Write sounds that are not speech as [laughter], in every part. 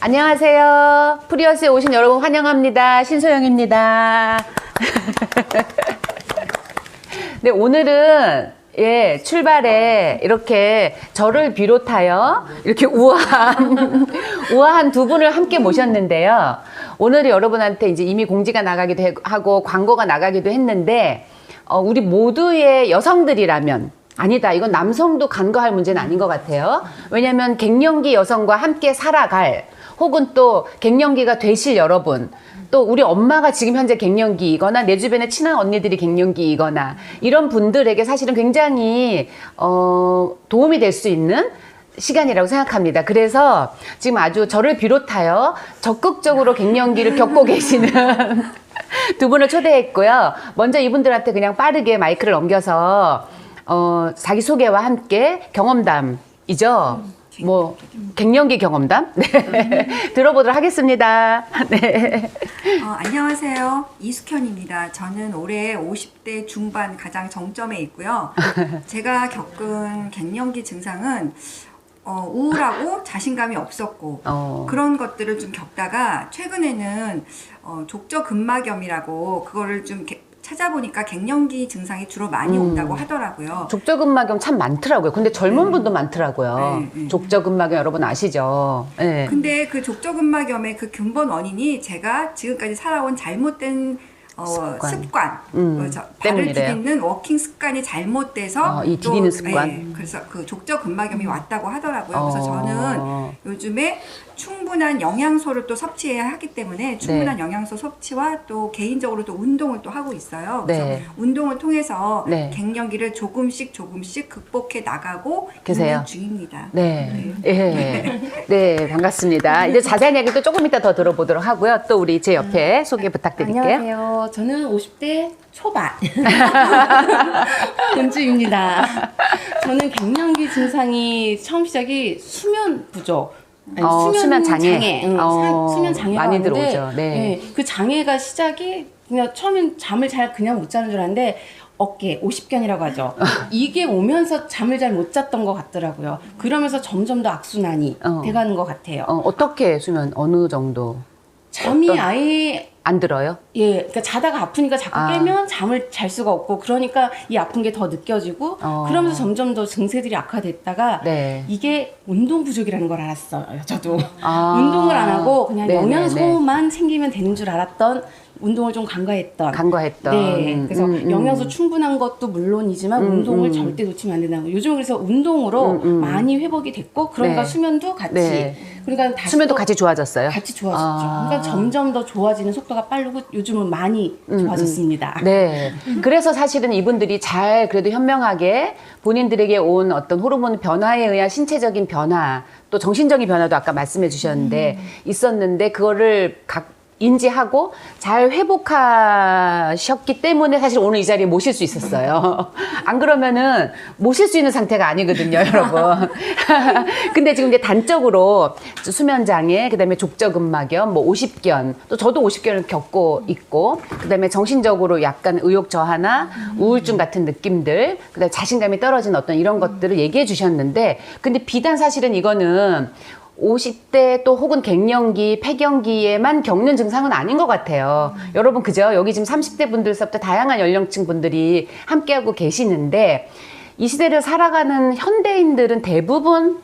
안녕하세요. 프리어스에 오신 여러분 환영합니다. 신소영입니다. [laughs] 네, 오늘은 예, 출발에 이렇게 저를 비롯하여 이렇게 우아한, [laughs] 우아한 두 분을 함께 모셨는데요. 오늘 여러분한테 이제 이미 공지가 나가기도 해- 하고 광고가 나가기도 했는데, 어, 우리 모두의 여성들이라면, 아니다. 이건 남성도 간과할 문제는 아닌 것 같아요. 왜냐하면 갱년기 여성과 함께 살아갈 혹은 또 갱년기가 되실 여러분 또 우리 엄마가 지금 현재 갱년기이거나 내 주변에 친한 언니들이 갱년기이거나 이런 분들에게 사실은 굉장히 어, 도움이 될 수 있는 시간이라고 생각합니다. 그래서 지금 아주 저를 비롯하여 적극적으로 갱년기를 겪고 [laughs] 계시는 [laughs] 두 분을 초대했고요. 먼저 이분들한테 그냥 빠르게 마이크를 넘겨서 어, 자기 소개와 함께 경험담이죠. 뭐 갱년기 경험담 [laughs] 네. 들어보도록 하겠습니다. [laughs] 네. 어, 안녕하세요. 이숙현입니다. 저는 올해 50대 중반 가장 정점에 있고요. [laughs] 제가 겪은 갱년기 증상은 어, 우울하고 자신감이 없었고 어. 그런 것들을 좀 겪다가 최근에는 어, 족저근막염이라고 그거를 좀 개- 찾아보니까 갱년기 증상이 주로 많이 음. 온다고 하더라고요. 족저근막염 참 많더라고요. 근데 젊은 분도 많더라고요. 네, 네. 족저근막염 여러분 아시죠? 네. 근데 그 족저근막염의 그 근본 원인이 제가 지금까지 살아온 잘못된 어, 습관. 습관, 음, 어, 저 발을. 디디는 워킹 습관이 잘못돼서 어, 이 또, 디디는 습관. 예, 그래서 그 족저근막염이 왔다고 하더라고요. 그래서 어. 저는 요즘에 충분한 영양소를 또 섭취해야 하기 때문에 충분한 영양소 섭취와 또 개인적으로 또 운동을 또 하고 있어요. 그래서 네. 운동을 통해서 네. 갱년기를 조금씩 조금씩 극복해 나가고 계세요? 있는 중입니다. 네. 예. 네, 반갑습니다. 이제 자세한 얘기도 조금 이따 더 들어보도록 하고요. 또 우리 제 옆에 소개 부탁드릴게요. 안녕하세요. 저는 50대 초반 [laughs] 은주입니다. 저는 갱년기 증상이 처음 시작이 수면 부족. 아니, 어, 수면 장애. 응, 어, 사- 수면 장애가 많이 왔는데, 들어오죠. 네. 예, 그 장애가 시작이 그냥 처음엔 잠을 잘 그냥 못 자는 줄 알았는데 어깨 50견이라고 하죠. [laughs] 이게 오면서 잠을 잘 못 잤던 것 같더라고요. 그러면서 점점 더 악순환이 어. 돼가는 것 같아요. 어, 어떻게 수면 어느 정도 잠이 어떤- 아예 안 들어요? 예, 그러니까 자다가 아프니까 자꾸 아. 깨면 잠을 잘 수가 없고 그러니까 이 아픈 게 더 느껴지고 어. 그러면서 점점 더 증세들이 악화됐다가 네. 이게 운동 부족이라는 걸 알았어요. 저도 아. 운동을 안 하고 그냥 네네네. 영양소만 챙기면 되는 줄 알았던 운동을 좀 간과했던. 간과했던. 네, 음, 그래서 음, 음. 영양소 충분한 것도 물론이지만 음, 운동을 음. 절대 놓치면 안 된다고. 요즘 그래서 운동으로 음, 음. 많이 회복이 됐고 그러니까 네. 수면도 같이. 네. 그러니까 다시 수면도 또 같이 좋아졌어요? 같이 좋아졌죠. 아. 그러니까 점점 더 좋아지는 속도가 빠르고 요즘은 많이 좋아졌습니다. 네. 그래서 사실은 이분들이 잘 그래도 현명하게 본인들에게 온 어떤 호르몬 변화에 의한 신체적인 변화 또 정신적인 변화도 아까 말씀해 주셨는데 있었는데 그거를 각 인지하고 잘 회복하셨기 때문에 사실 오늘 이 자리에 모실 수 있었어요. [laughs] 안 그러면은 모실 수 있는 상태가 아니거든요, 여러분. [laughs] 근데 지금 이제 단적으로 수면 장애, 그다음에 족저근막염, 뭐 50견, 또 저도 50견을 겪고 있고, 그다음에 정신적으로 약간 의욕 저하나 우울증 같은 느낌들, 그다음에 자신감이 떨어진 어떤 이런 것들을 얘기해 주셨는데, 근데 비단 사실은 이거는 50대 또 혹은 갱년기, 폐경기에만 겪는 증상은 아닌 것 같아요. 여러분, 그죠? 여기 지금 30대 분들서부터 다양한 연령층 분들이 함께하고 계시는데, 이 시대를 살아가는 현대인들은 대부분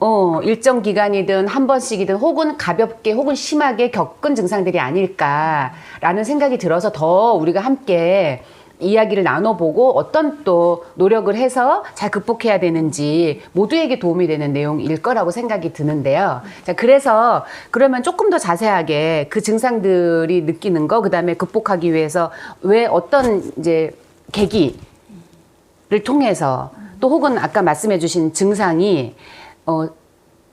어, 일정 기간이든 한 번씩이든 혹은 가볍게 혹은 심하게 겪은 증상들이 아닐까라는 생각이 들어서 더 우리가 함께 이야기를 나눠보고 어떤 또 노력을 해서 잘 극복해야 되는지 모두에게 도움이 되는 내용일 거라고 생각이 드는데요. 자, 그래서 그러면 조금 더 자세하게 그 증상들이 느끼는 거, 그 다음에 극복하기 위해서 왜 어떤 이제 계기를 통해서 또 혹은 아까 말씀해 주신 증상이 어,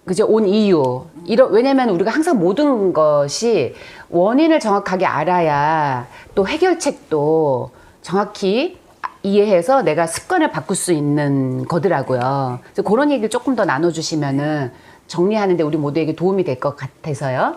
그죠 온 이유 이러 왜냐면 우리가 항상 모든 것이 원인을 정확하게 알아야 또 해결책도 정확히 이해해서 내가 습관을 바꿀 수 있는 거더라고요. 그래서 그런 얘기를 조금 더 나눠주시면은 정리하는데 우리 모두에게 도움이 될 것 같아서요.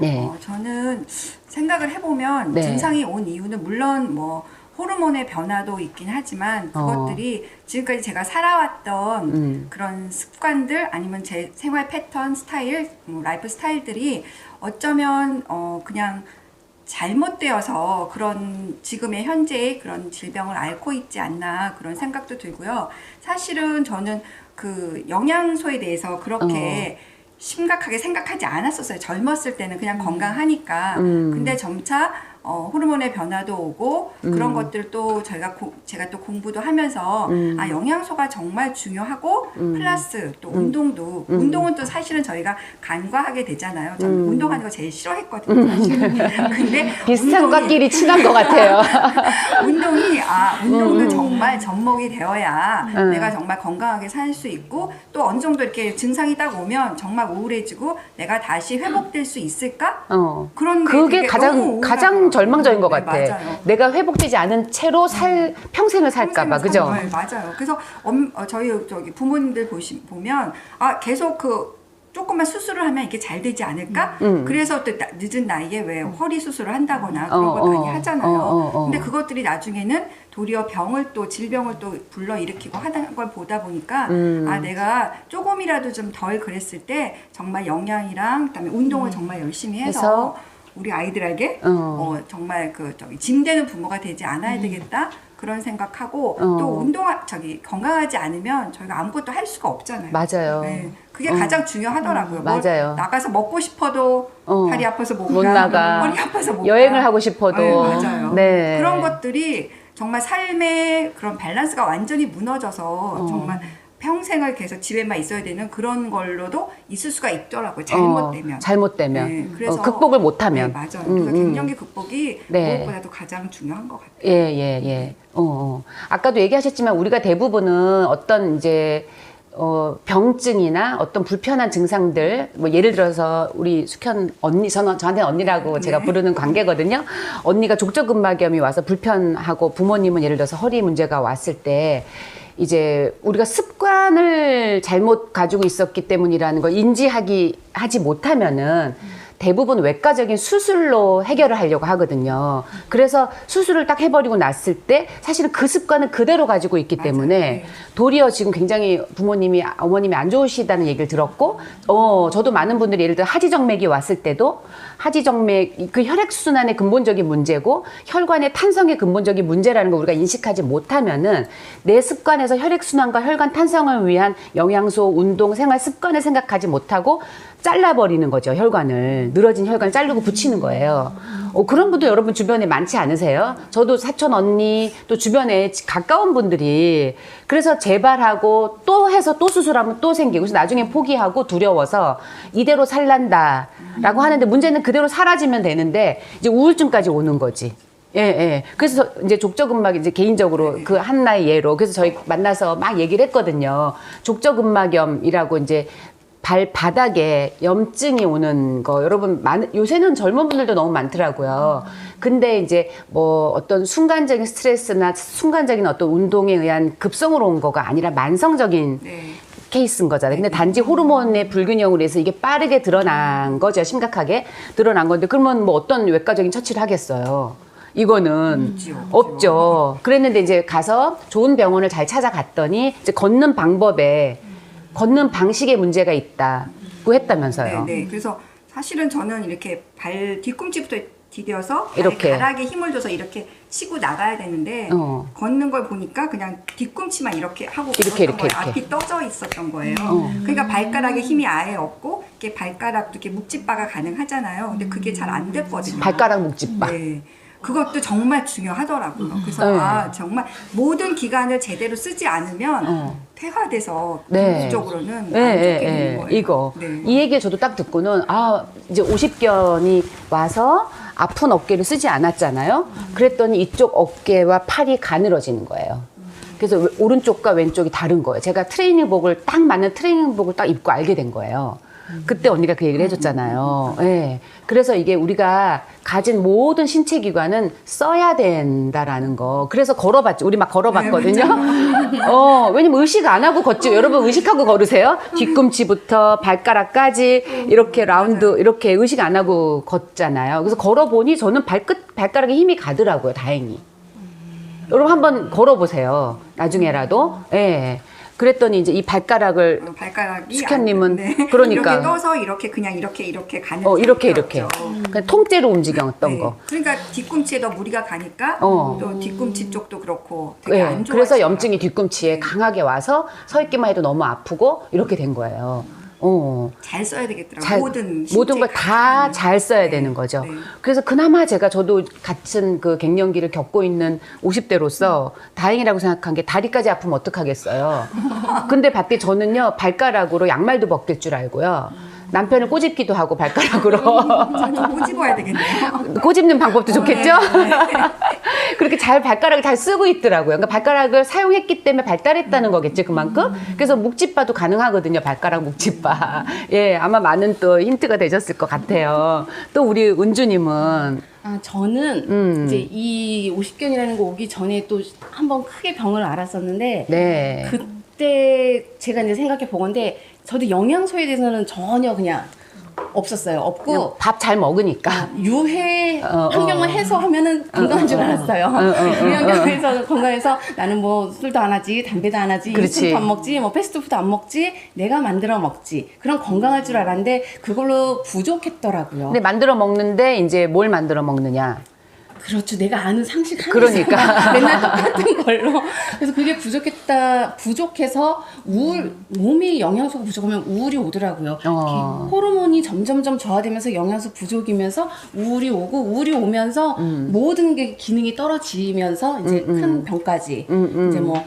네. 어, 저는 생각을 해보면 네. 증상이 온 이유는 물론 뭐 호르몬의 변화도 있긴 하지만 어. 그것들이 지금까지 제가 살아왔던 음. 그런 습관들 아니면 제 생활 패턴 스타일, 뭐 라이프 스타일들이 어쩌면 어 그냥 잘못되어서 그런 지금의 현재의 그런 질병을 앓고 있지 않나 그런 생각도 들고요. 사실은 저는 그 영양소에 대해서 그렇게 심각하게 생각하지 않았었어요. 젊었을 때는 그냥 건강하니까. 음. 근데 점차 어, 호르몬의 변화도 오고 그런 음. 것들 또 저희가 고- 제가 또 공부도 하면서 음. 아 영양소가 정말 중요하고 플러스 또 운동도 음. 운동은 또 사실은 저희가 간과하게 되잖아요. 저는 음. 운동하는 거 제일 싫어했거든요. 사실은. [laughs] 근데 비슷한 운동이- 것끼리 친한 것 같아요. [laughs] 운동이 아 운동도 음, 음. 정말 접목이 되어야 음. 내가 정말 건강하게 살 수 있고 또 어느 정도 이렇게 증상이 딱 오면 정말 우울해지고 내가 다시 회복될 수 있을까 어. 그런 게 그게 가장 가장. 절망적인 것 네, 같아. 맞아요. 내가 회복되지 않은 채로 살 평생을 살까봐 그죠? 거예요. 맞아요. 그래서 엄, 어, 저희 저기 부모님들 보시, 보면 아 계속 그 조금만 수술을 하면 이게 잘 되지 않을까? 음. 그래서 또 나- 늦은 나이에 왜 허리 수술을 한다거나 그런 어, 걸 많이 어. 하잖아요. 어, 어, 어. 근데 그것들이 나중에는 도리어 병을 또 질병을 또 불러 일으키고 하는 걸 보다 보니까 음. 아 내가 조금이라도 좀 덜 그랬을 때 정말 영양이랑 그다음에 운동을 정말 열심히 해서, 음. 해서 우리 아이들에게 어. 어, 정말 그 저기 짐 되는 부모가 되지 않아야 되겠다 그런 생각하고 어. 또 운동 저기 건강하지 않으면 저희가 아무것도 할 수가 없잖아요. 맞아요. 네, 그게 어. 가장 중요하더라고요. 뭘 맞아요. 나가서 먹고 싶어도 어. 다리 아파서 못, 못 가, 나가. 머리 아파서 못 여행을 가. 하고 싶어도 네, 맞아요. 네. 그런 것들이 정말 삶의 그런 밸런스가 완전히 무너져서 어. 정말 평생을 계속 집에만 있어야 되는 그런 걸로도 있을 수가 있더라고요. 잘못되면. 어, 잘못되면 네, 그래서 어, 극복을 못하면 네, 맞아요. 음, 그래서 음. 갱년기 극복이 네. 무엇보다도 가장 중요한 것 같아요. 예, 예, 예. 어, 어. 아까도 얘기하셨지만 우리가 대부분은 어떤 이제 어, 병증이나 어떤 불편한 증상들, 뭐 예를 들어서 우리 숙현 언니, 저는 저한테 언니라고 제가 네. 부르는 관계거든요. 언니가 족저근막염이 와서 불편하고 부모님은 예를 들어서 허리 문제가 왔을 때 이제 우리가 습관을 잘못 가지고 있었기 때문이라는 걸 인지하기 하지 못하면은 대부분 외과적인 수술로 해결을 하려고 하거든요. 그래서 수술을 딱 해버리고 났을 때 사실은 그 습관을 그대로 가지고 있기. 때문에 네. 도리어 지금 굉장히 부모님이 어머님이 안 좋으시다는 얘기를 들었고 어 저도 많은 분들이 예를 들어 하지정맥이 왔을 때도 하지정맥 그 혈액 순환의 근본적인 문제고 혈관의 탄성의 근본적인 문제라는 걸 우리가 인식하지 못하면은 내 습관에서 혈액 순환과 혈관 탄성을 위한 영양소, 운동, 생활 습관을 생각하지 못하고 잘라버리는 거죠 혈관을 늘어진 혈관을 자르고 붙이는 거예요. 어, 그런 분도 여러분 주변에 많지 않으세요? 저도 사촌 언니 또 주변에 가까운 분들이 그래서 재발하고 또 해서 또 수술하면 또 생기고 그래서 나중에 포기하고 두려워서 이대로 살란다라고 하는데 문제는 그대로 사라지면 되는데 이제 우울증까지 오는 거지. 예, 예. 그래서 이제 족저근막 이제 개인적으로 그 한나의 예로 그래서 저희 만나서 막 얘기를 했거든요. 족저근막염이라고 이제 발바닥에 염증이 오는 거 여러분 많 요새는 젊은 분들도 너무 많더라고요. 근데 이제 뭐 어떤 순간적인 스트레스나 순간적인 어떤 운동에 의한 급성으로 온 거가 아니라 만성적인 네. 케이스인 거잖아요. 근데 단지 호르몬의 불균형으로 해서 이게 빠르게 드러난 거죠. 심각하게 드러난 건데 그러면 뭐 어떤 외과적인 처치를 하겠어요. 이거는. 없죠. 그랬는데 이제 가서 좋은 병원을 잘 찾아갔더니 이제 걷는 방법에 걷는 방식에 문제가 있다고 했다면서요. 네, 네. 그래서 사실은 저는 이렇게 발 뒤꿈치부터 디뎌서 이렇게. 발가락에 힘을 줘서 이렇게 치고 나가야 되는데 어. 걷는 걸 보니까 그냥 뒤꿈치만 이렇게 하고 이렇게, 걸었던 이렇게, 거예요. 앞이 떠져 있었던 거예요. 어. 그러니까 발가락에 힘이 아예 없고 이렇게 발가락도 이렇게 묵직바가 가능하잖아요. 근데 그게 잘 안 됐거든요. 발가락 묵직바. 네. 그것도 정말 중요하더라고요. 그래서 네. 아 정말 모든 기관을 제대로 쓰지 않으면 어. 퇴화돼서 네. 궁극적으로는 안 예, 좋게 예, 되는 예. 거예요. 이거. 네. 이 얘기 저도 딱 듣고는, 아, 이제 50견이 와서 아픈 어깨를 쓰지 않았잖아요. 그랬더니 이쪽 어깨와 팔이 가늘어지는 거예요. 그래서 왜- 오른쪽과 왼쪽이 다른 거예요. 제가 트레이닝복을 딱 맞는 트레이닝복을 딱 입고 알게 된 거예요. 그때 언니가 그 얘기를 해줬잖아요. 예. 그래서 이게 우리가 가진 모든 신체 기관은 써야 된다라는 거. 그래서 걸어봤죠. 우리 막 걸어봤거든요. [laughs] 어, 왜냐면 의식 안 하고 걷죠. 여러분 의식하고 걸으세요? 뒤꿈치부터 발가락까지 이렇게 라운드, 이렇게 의식 안 하고 걷잖아요. 그래서 걸어보니 저는 발끝, 발가락에 힘이 가더라고요. 다행히. 여러분 한번 걸어보세요. 나중에라도. 예. 그랬더니 이제 이 발가락을 어, 발가락이 숙현님은 안- 네. 그러니까. 이렇게 떠서 이렇게 그냥 이렇게 이렇게 가는 어, 이렇게 이렇게. 없죠. 그냥 통째로 움직였던 네. 거. 그러니까 뒤꿈치에 더 무리가 가니까 어. 또 뒤꿈치 쪽도 그렇고 되게 예. 안 좋아. 그래서 염증이 뒤꿈치에 강하게 와서 서 있기만 해도 너무 아프고 이렇게 된 거예요. 어. 잘 써야 되겠더라고요. 잘- 모든 모든 걸 다 잘 써야 네. 되는 거죠. 네. 그래서 그나마 제가 저도 같은 그 갱년기를 겪고 있는 50대로서 다행이라고 생각한 게 다리까지 아프면 어떡하겠어요. 근데 봤더니 저는요 발가락으로 양말도 벗길 줄 알고요. 남편을 꼬집기도 하고 발가락으로 저도 꼬집어야 되겠네요. 꼬집는 방법도 좋겠죠? 네. [laughs] 그렇게 잘 발가락을 잘 쓰고 있더라고요. 그러니까 발가락을 사용했기 때문에 발달했다는 거겠죠, 그만큼. 그래서 묵집바도 가능하거든요, 발가락 묵집바. [laughs] 예, 아마 많은 또 힌트가 되셨을 것 같아요. 또 우리 은주님은 아, 저는 음. 이제 이 50견이라는 거 오기 전에 또 한 번 크게 병을 알았었는데 네. 그 때 제가 이제 생각해 보건데 저도 영양소에 대해서는 전혀 그냥 없었어요. 없고 밥 잘 먹으니까. 유해 어, 환경을 어. 해서 하면은 건강한 줄 알았어요. 유해 환경에서 건강해서 나는 뭐 술도 안 하지, 담배도 안 하지, 그렇지. 유통도 안 먹지, 뭐 패스트푸드 안 먹지, 내가 만들어 먹지. 그런 건강할 줄 알았는데 그걸로 부족했더라고요. 근데 만들어 먹는데 이제 뭘 만들어 먹느냐. 그렇죠. 내가 아는 상식 하나 그러니까. [laughs] 맨날 똑같은 걸로. 그래서 그게 부족했다, 부족해서 우울, 몸이 영양소가 부족하면 우울이 오더라고요. 어. 호르몬이 점점점 저하되면서 영양소 부족이면서 우울이 오고 우울이 오면서 음. 모든 게 기능이 떨어지면서 이제 큰 병까지 이제 뭐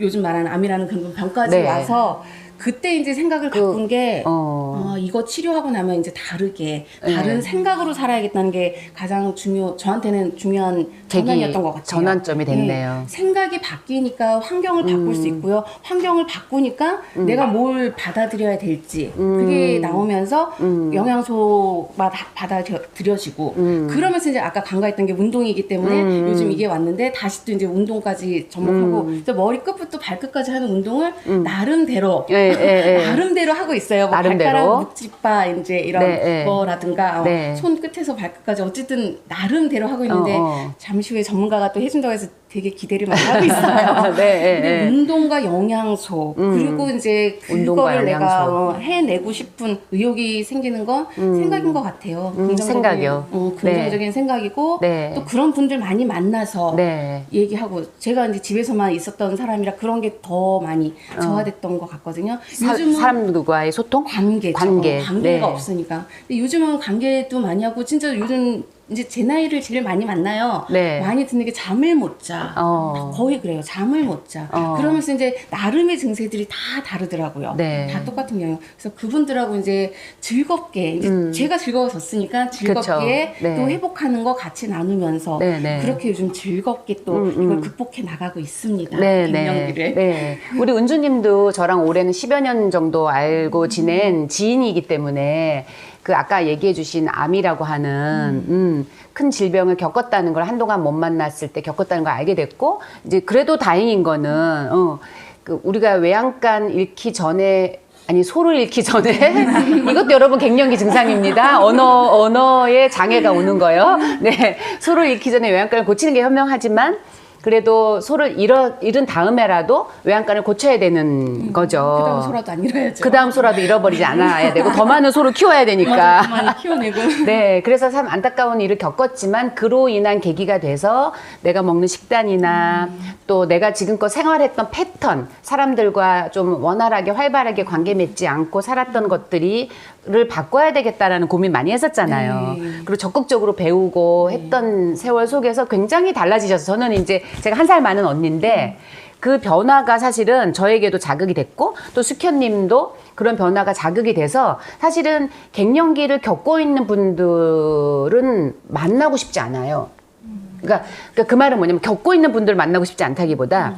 요즘 말하는 암이라는 그런 병까지 네. 와서 그때 이제 생각을 바꾼 게 어. 아, 이거 치료하고 나면 이제 다르게 네. 다른 생각으로 살아야겠다는 게 가장 중요 저한테는 중요한 전환이었던 것 같아요. 전환점이 됐네요. 음. 네, 생각이 바뀌니까 환경을 바꿀 수 있고요. 환경을 바꾸니까 내가 뭘 받아들여야 될지 음. 그게 나오면서 영양소가 다 받아들여지고 음. 그러면서 이제 아까 간과했던 게 운동이기 때문에 요즘 이게 왔는데 다시 또 이제 운동까지 접목하고 음. 머리 끝부터 발끝까지 하는 운동을 나름대로 예, 예, 예. [laughs] 나름대로 하고 있어요. 뭐 나름대로. 발가락 묵집바 이제 이런 네, 네. 거라든가 어, 네. 손 끝에서 발끝까지 어쨌든 나름대로 하고 있는데 어, 어. 잠시 후에 전문가가 또 해준다고 해서 되게 기대를 많이 하고 있어요. [laughs] 네, 네. 운동과 영양소 그리고 이제 운동과 그거를 내가 영양소. 어, 해내고 싶은 의욕이 생기는 건 생각인 것 같아요. 음, 긍정적인, 생각이요. 어, 긍정적인 생각이고 네. 또 그런 분들 많이 만나서 네. 얘기하고 제가 이제 집에서만 있었던 사람이라 그런 게 더 많이 저하됐던 것 같거든요. 어. 사, 요즘은 사람들과의 소통? 관계죠. 관계. 어, 관계가 네. 없으니까. 근데 요즘은 관계도 많이 하고 진짜 요즘 이제 제 나이를 제일 많이 만나요. 네. 많이 듣는 게 잠을 못 자. 어. 거의 그래요. 잠을 못 자. 어. 그러면서 이제 나름의 증세들이 다 다르더라고요. 네. 다 똑같은 경우. 그래서 그분들하고 이제 즐겁게 이제 제가 즐거웠었으니까 즐겁게 음. 네. 또 회복하는 거 같이 나누면서 네, 네. 그렇게 요즘 즐겁게 또 이걸 극복해 나가고 있습니다. 네, 네, 갱년기를. 네. 우리 은주님도 저랑 올해는 10여 년 정도 알고 지낸 지인이기 때문에 그 아까 얘기해 주신 암이라고 하는 음, 큰 질병을 겪었다는 걸 한동안 못 만났을 때 겪었다는 걸 알게 됐고 이제 그래도 다행인 거는 어, 그 우리가 외양간 잃기 전에 아니 소를 잃기 전에 [laughs] 이것도 여러분 갱년기 증상입니다. 언어 언어에 장애가 오는 거요. 네, 소를 잃기 전에 외양간을 고치는 게 현명하지만 그래도 소를 잃어, 잃은 다음에라도 외양간을 고쳐야 되는 거죠. 음, 그다음 소라도 안 잃어야죠. 그 다음 소라도 잃어버리지 않아야 되고 더 많은 소를 키워야 되니까. 많이 키워내고. [laughs] 네, 그래서 참 안타까운 일을 겪었지만 그로 인한 계기가 돼서 내가 먹는 식단이나 또 내가 지금껏 생활했던 패턴, 사람들과 좀 원활하게 활발하게 관계 맺지 않고 살았던 것들이 를 바꿔야 되겠다라는 고민 많이 했었잖아요. 네. 그리고 적극적으로 배우고 했던 세월 속에서 굉장히 달라지셔서 저는 이제 제가 한 살 많은 언니인데 그 변화가 사실은 저에게도 자극이 됐고 또 숙현님도 그런 변화가 자극이 돼서 사실은 갱년기를 겪고 있는 분들은 만나고 싶지 않아요. 그러니까, 그러니까 그 말은 뭐냐면 겪고 있는 분들 만나고 싶지 않다기보다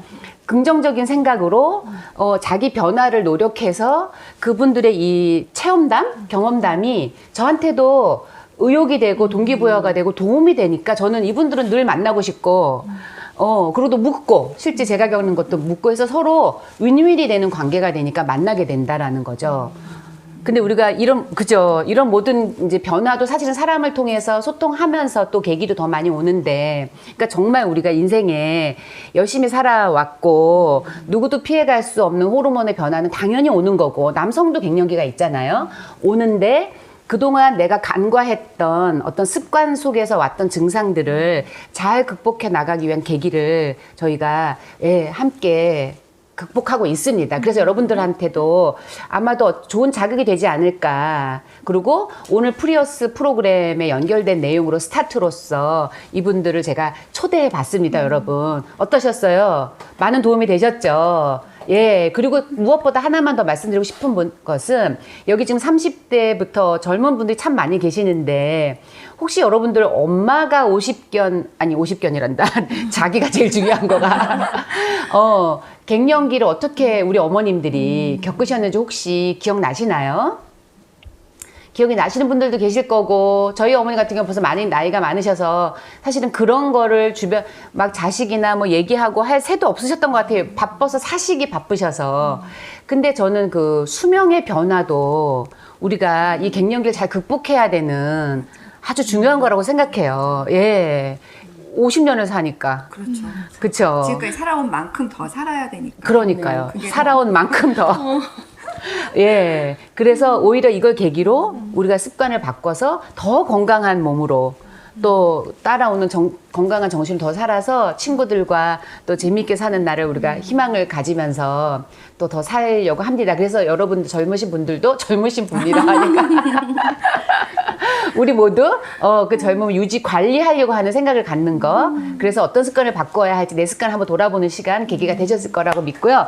긍정적인 생각으로 어, 자기 변화를 노력해서 그분들의 이 체험담, 경험담이 저한테도 의욕이 되고 동기부여가 되고 도움이 되니까 저는 이분들은 늘 만나고 싶고 어, 그리고 또 묻고, 실제 제가 겪는 것도 묻고 해서 서로 윈윈이 되는 관계가 되니까 만나게 된다라는 거죠. 근데 우리가 이런 그죠? 이런 모든 이제 변화도 사실은 사람을 통해서 소통하면서 또 계기도 더 많이 오는데 그러니까 정말 우리가 인생에 열심히 살아왔고 누구도 피해갈 수 없는 호르몬의 변화는 당연히 오는 거고 남성도 갱년기가 있잖아요. 오는데 그동안 내가 간과했던 어떤 습관 속에서 왔던 증상들을 잘 극복해 나가기 위한 계기를 저희가 예, 함께 극복하고 있습니다. 그래서 여러분들한테도 아마도 좋은 자극이 되지 않을까. 그리고 오늘 프리어스 프로그램에 연결된 내용으로 스타트로서 이분들을 제가 초대해 봤습니다, 여러분. 어떠셨어요? 많은 도움이 되셨죠? 예, 그리고 무엇보다 하나만 더 말씀드리고 싶은 분- 것은 여기 지금 30대부터 젊은 분들이 참 많이 계시는데 혹시 여러분들 엄마가 50견, 아니 50견이란다. [laughs] 자기가 제일 중요한 거가. [laughs] 어, 갱년기를 어떻게 우리 어머님들이 겪으셨는지 혹시 기억나시나요? 기억이 나시는 분들도 계실 거고 저희 어머니 같은 경우 벌써 많이 나이가 많으셔서 사실은 그런 거를 주변 막 자식이나 뭐 얘기하고 할 새도 없으셨던 것 같아요. 바빠서 사시기 바쁘셔서. 근데 저는 그 수명의 변화도 우리가 이 갱년기를 잘 극복해야 되는 아주 중요한 거라고 생각해요. 예. 50년을 사니까. 그렇죠. 그쵸. 지금까지 살아온 만큼 더 살아야 되니까. 그러니까요. 네, 살아온 만큼 더. [laughs] 예. 그래서 오히려 이걸 계기로 우리가 습관을 바꿔서 더 건강한 몸으로 또 따라오는 정- 건강한 정신을 더 살아서 친구들과 또 재미있게 사는 날을 우리가 희망을 가지면서 또 더 살려고 합니다. 그래서 여러분 젊으신 분들도 젊으신 분이라 하니까 [laughs] 우리 모두 어, 그 젊음을 유지 관리하려고 하는 생각을 갖는 거. 그래서 어떤 습관을 바꿔야 할지 내 습관을 한번 돌아보는 시간 계기가 되셨을 거라고 믿고요.